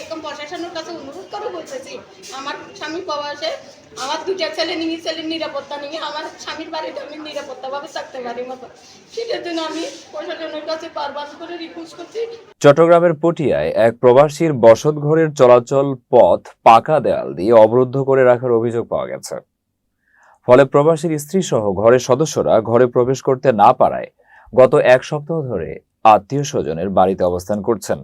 একদম প্রশাসনের কাছে অনুরোধ করে বলতেছি, আমার স্বামী প্রবাসে আমার দুটা ছেলে নিয়ে ছেলের নিরাপত্তা নিয়ে, আমার স্বামীর বাড়িতে আমি নিরাপত্তাভাবে থাকতে পারি মতো। সেটার জন্য আমি প্রশাসনের কাছে বারবার করে রিকোয়েস্ট করছি। চট্টগ্রামের পটিয়ায় এক প্রবাসীর বসতঘরের চলাচল পথ পাকা দেয়াল দিয়ে অবরুদ্ধ করে রাখার অভিযোগ পাওয়া গেছে। ফলে প্রবাসীর স্ত্রী সহ ঘরের সদস্যরা ঘরে প্রবেশ করতে না পারায় গত এক সপ্তাহ ধরে আত্মীয় স্বজনের বাড়িতে অবস্থান করছেন।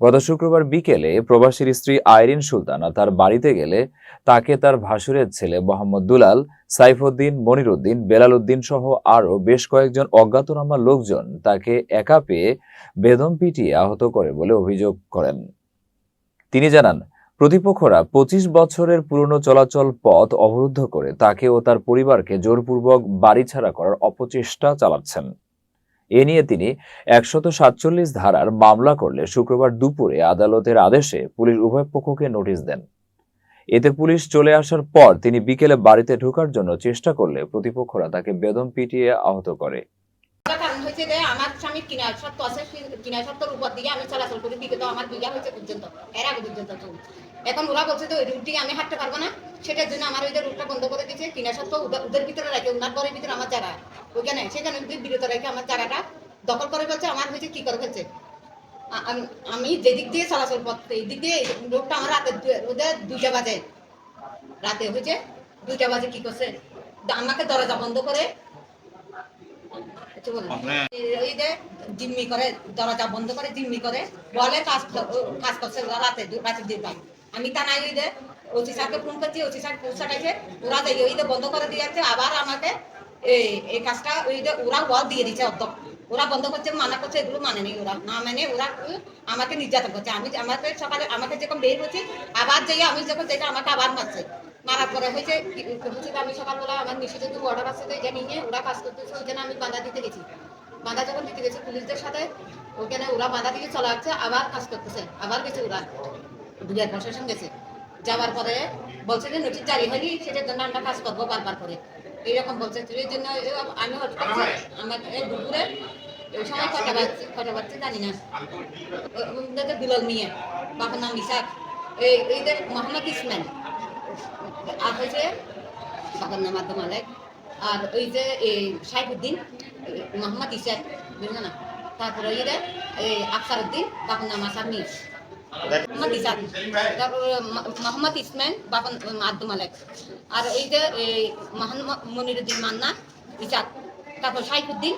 গত শুক্রবার বিকেলে প্রবাসীর স্ত্রী আইরিন সুলতানা তার বাড়িতে গেলে তাকে তার ভাসুরের ছেলে মোহাম্মদ দুলাল, সাইফুদ্দিন, মনিরুদ্দিন বেলাল উদ্দিন সহ আরও বেশ কয়েকজন অজ্ঞাতনামা লোকজন তাকে একা পেয়ে বেদম পিটিয়ে আহত করে বলে অভিযোগ করেন। তিনি জানান, প্রতিপক্ষরা পঁচিশ বছরের পুরনো চলাচল পথ অবরুদ্ধ করে তাকে ও তার পরিবারকে জোরপূর্বক বাড়ি ছাড়া করার অপচেষ্টা চালাচ্ছেন। এ নিয়ে তিনি একশত সাতচল্লিশ ধারার মামলা করলে শুক্রবার দুপুরে আদালতের আদেশে পুলিশ উভয় পক্ষকে নোটিশ দেন। এতে পুলিশ চলে আসার পর তিনি বিকেলে বাড়িতে ঢোকার জন্য চেষ্টা করলে প্রতিপক্ষরা তাকে বেদম পিটিয়ে আহত করে। কারণ হচ্ছে যে আমার স্বামীর কিনা সত্য আছে কিনা সত্তর উপর দিকে আমি চলাচল করি দিকে আমার বিঘা হয়েছে পর্যন্ত, এর আগে পর্যন্ত তো। এখন ওরা বলছে তো ওই রুট আমি হাঁটতে পারব না, সেটার জন্য আমার ওই যে রুটটা বন্ধ করে দিয়েছে কিনা সত্য ওদের ভিতরে রাখে ওনার ঘরের ভিতরে আমার জায়গা ওইখানে, সেখানে যদি বিরত রেখে আমার জায়গাটা দখল করে ফেলছে আমার হয়েছে কি করে ফেলছে আম- যেদিক দিয়ে চলাচল পথ এই দিক দিয়ে রোডটা আমার রাতে ওদের দুইটা বাজে রাতে হয়েছে দুইটা বাজে কি করছে আমাকে দরজা বন্ধ করে। ওই যে জিম্মি করে দরজা বন্ধ করে জিম্মি করে বলে কাজ কাজ করছে রাতে পাই আমি তা নাই ওই যে ওসি স্যারকে ফোন করছি ওসি স্যার পৌঁছাটাইছে ওরা যাই ওই যে বন্ধ করে দিয়েছে আবার আমাকে এই এই কাজটা ওই যে ওরা ওয়াল দিয়ে দিচ্ছে অর্ধক ওরা বন্ধ করছে মানা করছে এগুলো মানে নেই ওরা। না মানে ওরা আমাকে নির্যাতন করছে। আমি আমাকে সকালে আমাকে যখন বের হচ্ছি আবার যাই আমি যখন যেটা আমাকে আবার মারছে মারার পরে হয়েছে হচ্ছে আমি সকালবেলা আমার নিষেধ যদি অর্ডার আসছে তো নিয়ে ওরা কাজ করতেছে, ওই জন্য আমি বাধা দিতে গেছি। বাধা যখন দিতে গেছে পুলিশদের সাথে, ওখানে ওরা বাধা দিয়ে চলা যাচ্ছে আবার কাজ করতেছে, আবার গেছে ওরা। দুয়ার প্রশাসন গেছে। যাওয়ার পরে বলছে যে নোটিশ জারি হয়নি, সেটার জন্য আমরা কাজ করব বারবার করে। এইরকম বলছে এই জন্য আমি আমার দুপুরে ওই সময় কটা বাজছে কটা বাজছে জানি না। দুলাল মিয়া বাবার নাম ইসাক এই এই যে মোহাম্মদ ইসমাইল। আর হয়েছে বাবার নাম মালেক আর ওই যে এই সাইফুদ্দিন মোহাম্মদ ইসাক বুঝলো না? তারপরে ওই যে এই আফসার উদ্দিন বাবার নাম আসার মোহাম্মদ ইসাক তারপরে মোহাম্মদ ইসমাইল, বাবার আব্দুল আর এই যে এই মোহাম্মদ মনিরুদ্দিন মান্না ইসাক তারপর সাইফুদ্দিন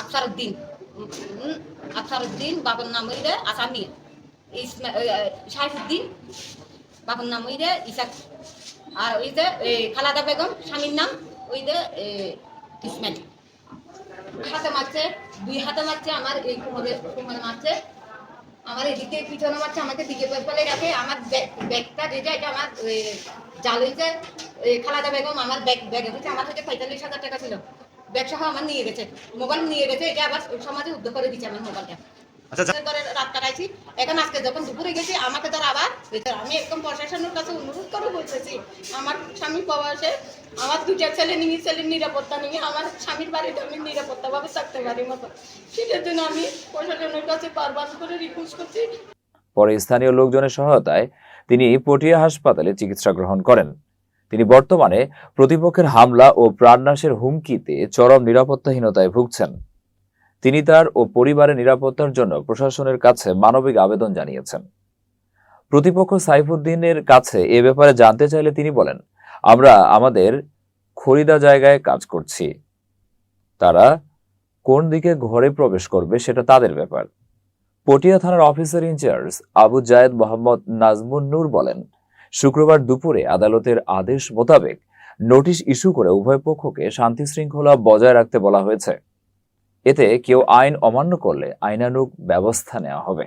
আফসার উদ্দিন আফসার উদ্দিন বাবার নাম ওই যে আসামি ইসমা সাইফুদ্দিন বাবার নাম ওই যে ইসাক। আর ওই যে খালাদা বেগম স্বামীর নাম ওই যে ইসমাইল। হাতে মারছে দুই হাতে মারছে আমার এই কোমরে কোমরে মারছে আমার এদিকে পিছনে মারছে আমাকে দিকে ফেলে রাখে আমার ব্যাগ- ব্যাগটা যেটা এটা আমার জাল হয়েছে খালাদা বেগম আমার ব্যাগ ব্যাগ হচ্ছে আমার হচ্ছে পঁয়তাল্লিশ হাজার টাকা ছিল। ব্যাগ সহ আমার নিয়ে গেছে মোবাইল নিয়ে গেছে এটা আবার সমাজে উদ্যোগ করে দিচ্ছে আমার মোবাইলটা। কাটাইছি এখন আজকে যখন দুপুরে গেছি, আমাকে ধর আবার ভেতর আমি একদম প্রশাসনের কাছে অনুরোধ করে বলতেছি, আমার স্বামী প্রবাসে, আমার দুটা ছেলে নিয়ে, ছেলের নিরাপত্তা নিয়ে, আমার স্বামীর বাড়িতে আমি নিরাপত্তাভাবে থাকতে পারি মতো। সেটার জন্য আমি প্রশাসনের কাছে বারবার করে রিকোয়েস্ট করছি। পরে স্থানীয় লোকজনের সহায়তায় তিনি পটিয়া হাসপাতালে চিকিৎসা গ্রহণ করেন। তিনি বর্তমানে প্রতিপক্ষের হামলা ও প্রাণনাশের হুমকিতে চরম নিরাপত্তাহীনতায় ভুগছেন। তিনি তার ও পরিবারের নিরাপত্তার জন্য প্রশাসনের কাছে মানবিক আবেদন জানিয়েছেন। প্রতিপক্ষ সাইফুদ্দিনের কাছে এ ব্যাপারে জানতে চাইলে তিনি বলেন, আমরা আমাদের খরিদা জায়গায় কাজ করছি। তারা কোন দিকে ঘরে প্রবেশ করবে সেটা তাদের ব্যাপার। পটিয়া থানার অফিসার ইনচার্জ আবু জায়েদ মোহাম্মদ নাজমুন নূর বলেন, শুক্রবার দুপুরে আদালতের আদেশ মোতাবেক নোটিশ ইস্যু করে উভয় পক্ষকে শান্তি শৃঙ্খলা বজায় রাখতে বলা হয়েছে। এতে কেউ আইন অমান্য করলে আইনানুগ ব্যবস্থা নেওয়া হবে।